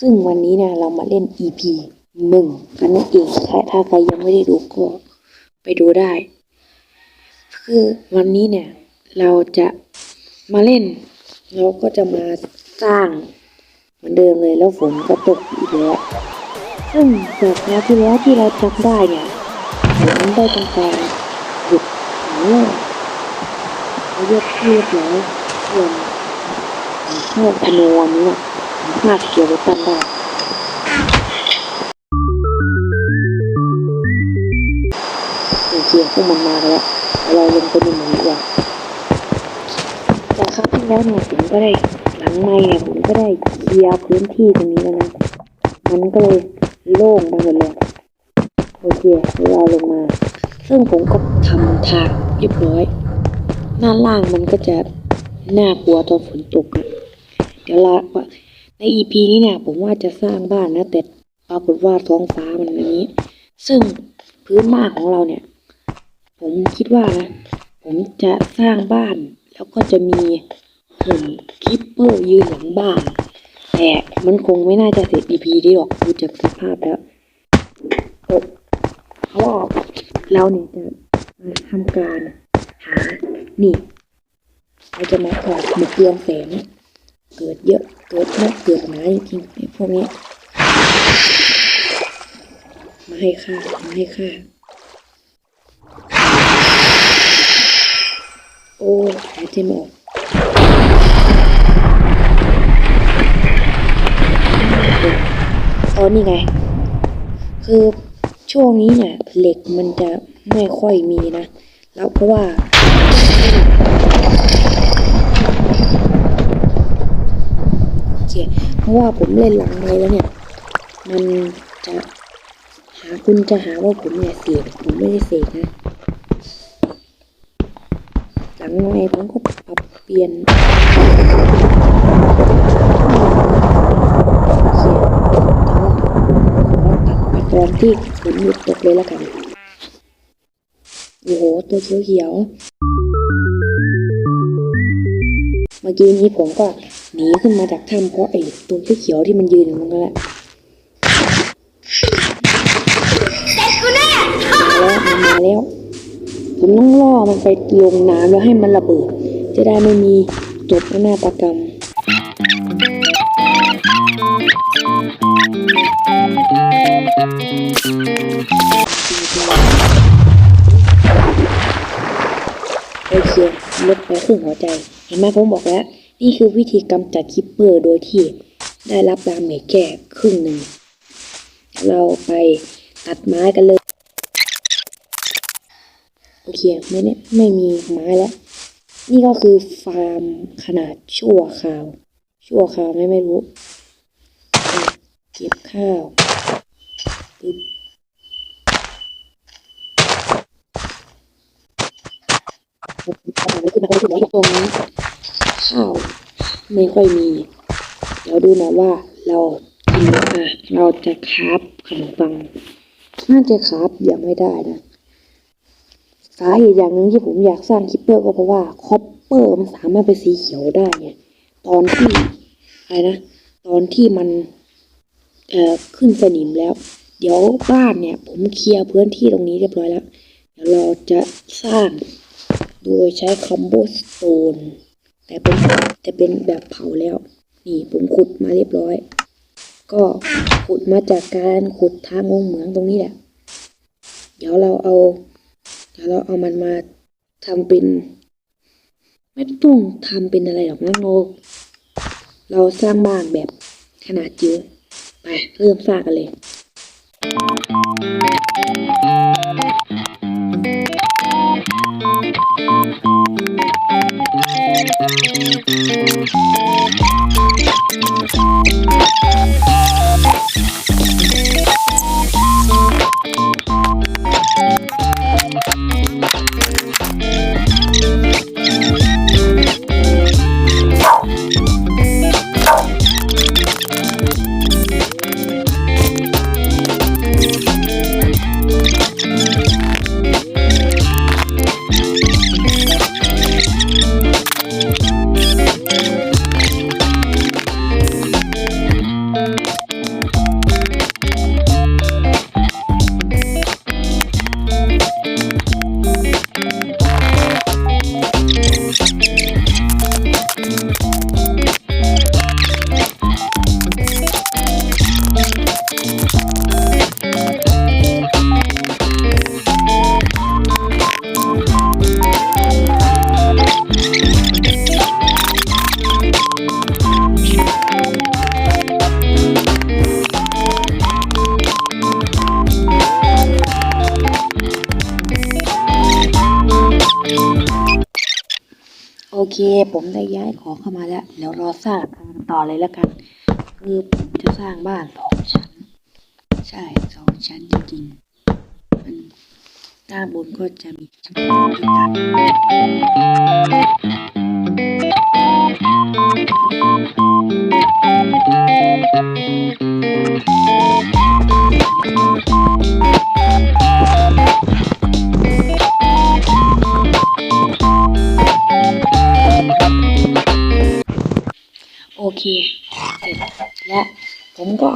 ซึ่งวันนี้นี่ยเรามาเล่น EP หนึ่งกันนั่นเองถ้าใครยังไม่ได้ดูก็ไปดูได้ คือวันนี้เนี่ย เราจะมาเล่น เราก็จะมาสร้างเหมือนเดิมเลยแล้วฝนก็ตกอีกแล้วซึ่งจากคราวที่แล้วที่เราจำได้เนี่ยผมได้ทำการหยุดหางแรกเขาเรียกเรียบร้อยส่วนเข้าพนวันนี้น่ะ ผมพลาเกี่ยวกับตันได้โอเคพวกมันมาแล้วเราลงไปดูมันดีกว่าจากคราวที่แล้วเนี่ยผมก็ได้หลังไม่เนี่ยผมก็ได้เคลียร์พื้นที่ตรงนี้แล้วนะ มันก็เลยโล่งไปหมดเลยโอเคเกียวเราลงมา ซึ่งผมก็ทำทางเรียบร้อยหน้าล่างมันก็จะน่ากลัวตอนฝนตกอะเดี๋ยวเรา ใน EP นี้เนี่ยผมว่าจะสร้างบ้านนะแต่ปรากฏว่าท้องฟ้ามันอย่างนี้ ซึ่งพื้นบ้านของเราเนี่ย ผมคิดว่านะผมจะสร้างบ้าน แล้วก็จะมีหุ่นคิปเปอร์ยืนหลังบ้าน แต่มันคงไม่น่าจะเสร็จ EP นี้หรอกดูจากสภาพแล้วเออเพราะว่าเราเนี่ยจะมาทำการหานี่เราจะมาถอดหมึกเรืองแสง เกิดเยอะ เกิดมากเกิดหนาจริงๆไอ้พวกนี้ มาให้ค่ามาให้ค่าโอ้ยหายใจไม่ออกอ๋อนี่ไง คือช่วงนี้เนี่ยเหล็กมันจะไม่ค่อยมีนะ แล้วเพราะว่า ราะว่าผมเล่นหลังไม้แล้วเนี่ย มันจะหาคุณจะหาว่าผมเนี่ยเสกผมไม่ได้เสกนะหลังไม้ผมก็ปรับเปลี่ยนโอเคเดี๋ยวขอตัดไปตอนที่ฝนหยุดตกเลยแล้วกัน โอ้โห ตัวเขียวเมื่อกี้นี้ผมก็ นีขึ้นมาจากถ้ำเพราะไอ้ตัวเขียวๆที่มันยืนอยู่ตรงนั้นแหละมาแล้วมันมาแล้ว ผมต้องล่อมันไปลงน้ำแล้วให้มันระเบิด จะได้ไม่มีจบนาฏกรรมโอเคลดไปครึ่งหัวใจ เห็นไหมผมบอกแล้ว นี่คือวิธีกำจัดคิปเปอร์โดยที่ได้รับดาเมจแค่ครึ่งหนึ่ง เราไปตัดไม้กันเลย โอเคไม่เนี่ยไม่มีไม้แล้ว นี่ก็คือฟาร์มขนาดชั่วคราว ชั่วคราวไหมไม่รู้ เก็บข้าวปึ๊บตรงนี้ ข้าว ไม่ค่อยมี เดี๋ยวดูนะว่าเรากินอะเราจะคราฟขนมปังน่าจะคราฟยังไม่ได้นะสาเหตุอย่างหนึ่งที่ผมอยากสร้างคิปเปอร์ก็เพราะว่าคอปเปอร์มันสามารถเป็นสีเขียวได้ไงตอนที่อะไรนะตอนที่มันเอ่อขึ้นสนิมแล้ว เดี๋ยวบ้านเนี่ย ผมเคลียร์พื้นที่ตรงนี้เรียบร้อยแล้ว เดี๋ยวเราจะสร้างโดยใช้คอมโบสโตน แต่เป็นแต่เป็นแบบเผาแล้ว นี่ผมขุดมาเรียบร้อย ก็ขุดมาจากการขุดทางลงเหมืองตรงนี้แหละ เดี๋ยวเราเอาเดี๋ยวเราเอามันมาทำเป็น ไม่ต้องทำเป็นอะไรหรอกนะโงเราสร้างบ้านแบบขนาดเยอะไปเริ่มสร้างกันเลย โเค ผมได้ย้ายของเข้ามาแล้ว เดี๋ยวรอสร้างทางต่อเลยแล้วกัน คือผมจะสร้างบ้านสองชั้น ใช่สองชั้นจริงๆมันด้านบนก็จะมีชั้นต่าง เคเสร็จและผมก็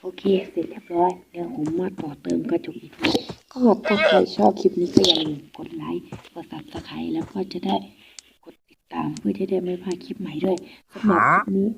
โอเคเสร็จเรียบร้อยเดี๋ยวผมมาต่อเติมกระจกอีกทีก็ถ้าใครชอบคลิปนี้ก็อย่าลืมกดไลค์กดซับสไครต์แล้วก็จะได้กดติดตามเพื่อจะได้ไม่พลาดคลิปใหม่ด้วยสำหรับคลิปนี้